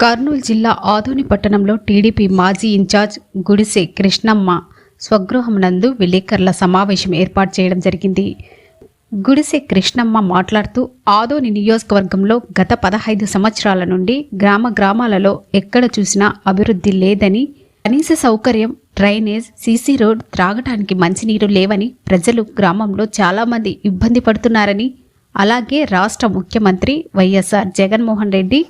కర్నూలు జిల్లా ఆదోని పట్టణంలో టీడీపీ మాజీ ఇన్ఛార్జ్ గుడిసె కృష్ణమ్మ స్వగృహం నందు విలేకరుల సమావేశం ఏర్పాటు చేయడం జరిగింది. గుడిసె కృష్ణమ్మ మాట్లాడుతూ ఆదోని నియోజకవర్గంలో గత పదహైదు సంవత్సరాల నుండి గ్రామ గ్రామాలలో ఎక్కడ చూసినా అభివృద్ధి లేదని కనీస సౌకర్యం డ్రైనేజ్ సీసీ రోడ్ త్రాగటానికి మంచినీరు లేవని ప్రజలు గ్రామంలో చాలామంది ఇబ్బంది పడుతున్నారని అలాగే రాష్ట్ర ముఖ్యమంత్రి వైఎస్ఆర్ జగన్మోహన్ రెడ్డి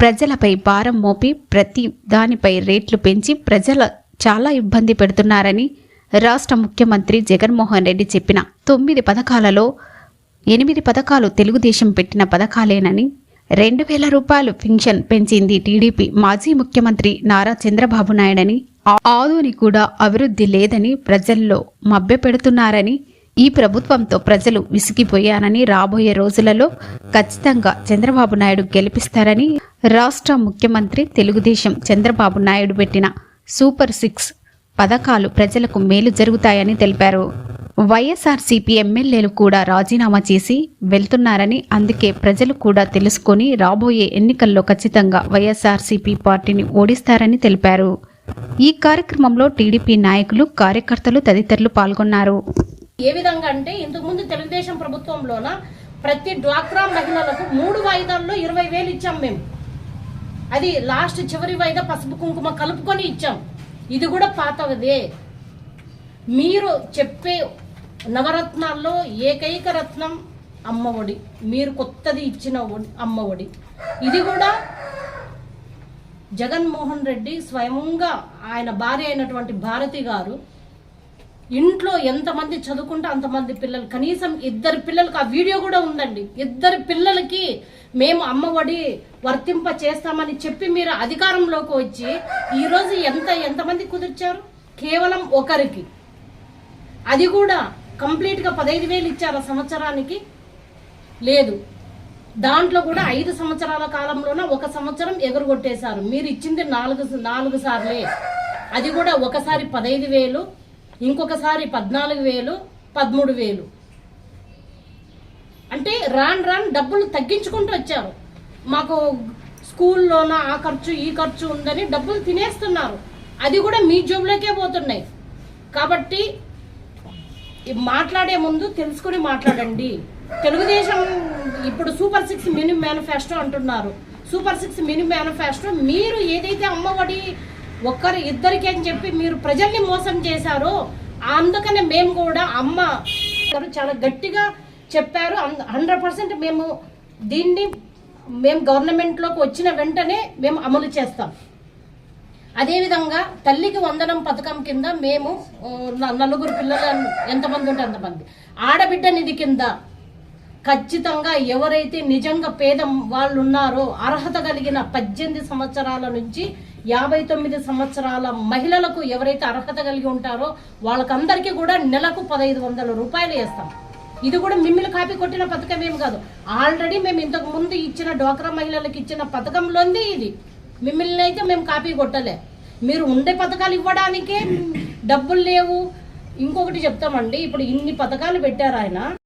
ప్రజలపై భారం మోపి ప్రతి దానిపై రేట్లు పెంచి ప్రజల చాలా ఇబ్బంది పెడుతున్నారని రాష్ట్ర ముఖ్యమంత్రి జగన్మోహన్ రెడ్డి చెప్పిన. తొమ్మిది పథకాలలో ఎనిమిది పథకాలు తెలుగుదేశం పెట్టిన పథకాలేనని రెండు వేల రూపాయలు పింఛన్ పెంచింది టీడీపీ మాజీ ముఖ్యమంత్రి నారా చంద్రబాబు నాయుడని. ఆ- ఆదోని కూడా అభివృద్ధి లేదని ప్రజల్లో మభ్యపెడుతున్నారని ఈ ప్రభుత్వంతో ప్రజలు విసిగిపోయారని రాబోయే రోజులలో ఖచ్చితంగా చంద్రబాబు నాయుడు గెలిపిస్తారని రాష్ట్ర ముఖ్యమంత్రి తెలుగుదేశం చంద్రబాబు నాయుడు పెట్టిన సూపర్ సిక్స్ పథకాలు ప్రజలకు మేలు జరుగుతాయని తెలిపారు. వైఎస్ఆర్సీపీ ఎమ్మెల్యేలు కూడా రాజీనామా చేసి వెళ్తున్నారని అందుకే ప్రజలు కూడా తెలుసుకొని రాబోయే ఎన్నికల్లో ఖచ్చితంగా వైఎస్ఆర్సీపీ పార్టీని ఓడిస్తారని తెలిపారు. ఈ కార్యక్రమంలో టీడీపీ నాయకులు కార్యకర్తలు తదితరులు పాల్గొన్నారు. ఏ విధంగా అంటే ఇంతకుముందు తెలుగుదేశం ప్రభుత్వంలోన ప్రతి డ్వాక్రా మహిళలకు మూడు వాయిదాల్లో ఇరవై వేలు ఇచ్చాం మేము అది లాస్ట్ చివరి వాయిదా పసుపు కుంకుమ కలుపుకొని ఇచ్చాం. ఇది కూడా పాతవదే మీరు చెప్పే నవరత్నాల్లో ఏకైక రత్నం అమ్మఒడి. మీరు కొత్తది ఇచ్చిన ఒడి- అమ్మఒడి. ఇది కూడా జగన్మోహన్ రెడ్డి స్వయంగా ఆయన భార్య అయినటువంటి భారతి గారు ఇంట్లో ఎంతమంది చదువుకుంటే అంతమంది పిల్లలు. కనీసం ఇద్దరు పిల్లలకి ఆ వీడియో కూడా ఉందండి. ఇద్దరు పిల్లలకి మేము అమ్మఒడి వర్తింప చేస్తామని చెప్పి మీరు అధికారంలోకి వచ్చి ఈరోజు ఎంత ఎంతమంది కుదిర్చారు? కేవలం ఒకరికి. అది కూడా కంప్లీట్గా పదహైదు వేలు ఇచ్చారు సంవత్సరానికి? లేదు. దాంట్లో కూడా ఐదు సంవత్సరాల కాలంలోన ఒక సంవత్సరం ఎగురగొట్టేశారు. మీరు ఇచ్చింది నాలుగు నాలుగు సార్లే. అది కూడా ఒకసారి పదహైదు వేలు. ఇంకొకసారి పద్నాలుగు వేలు పదమూడు వేలు. అంటే రాన్ రాన్ డబ్బులు తగ్గించుకుంటూ వచ్చారు. మాకు స్కూల్లోన ఆ ఖర్చు ఈ ఖర్చు ఉందని డబ్బులు తినేస్తున్నారు. అది కూడా మీ జోబులోకే పోతున్నాయి. కాబట్టి మాట్లాడే ముందు తెలుసుకుని మాట్లాడండి. తెలుగుదేశం ఇప్పుడు సూపర్ సిక్స్ మినీ మేనిఫెస్టో అంటున్నారు. సూపర్ సిక్స్ మినిమం మేనిఫెస్టో మీరు ఏదైతే అమ్మఒడి ఒక్కరు ఇద్దరికి అని చెప్పి మీరు ప్రజల్ని మోసం చేశారో అందుకనే మేము కూడా అమ్మ గారు చాలా గట్టిగా చెప్పారు. హండ్రెడ్ పర్సెంట్ మేము దీన్ని మేము గవర్నమెంట్లోకి వచ్చిన వెంటనే మేము అమలు చేస్తాం. అదేవిధంగా తల్లికి వందనం పథకం కింద మేము నలుగురు పిల్లలు ఎంతమంది ఉంటే అంతమంది. ఆడబిడ్డ నిధి కింద ఖచ్చితంగా ఎవరైతే నిజంగా పేద వాళ్ళు ఉన్నారో అర్హత కలిగిన పద్దెనిమిది సంవత్సరాల నుంచి యాభై తొమ్మిది సంవత్సరాల మహిళలకు ఎవరైతే అర్హత కలిగి ఉంటారో వాళ్ళకందరికీ కూడా నెలకు పదహైదు వందల రూపాయలు వేస్తాం. ఇది కూడా మిమ్మల్ని కాపీ కొట్టిన పథకం ఏం కాదు. ఆల్రెడీ మేము ఇంతకు ముందు ఇచ్చిన డ్వాక్రా మహిళలకు ఇచ్చిన పథకంలోంది ఇది. మిమ్మల్ని అయితే మేము కాపీ కొట్టలే. మీరు ఉండే పథకాలు ఇవ్వడానికే డబ్బులు లేవు. ఇంకొకటి చెప్తామండి ఇప్పుడు ఇన్ని పథకాలు పెట్టారు ఆయన.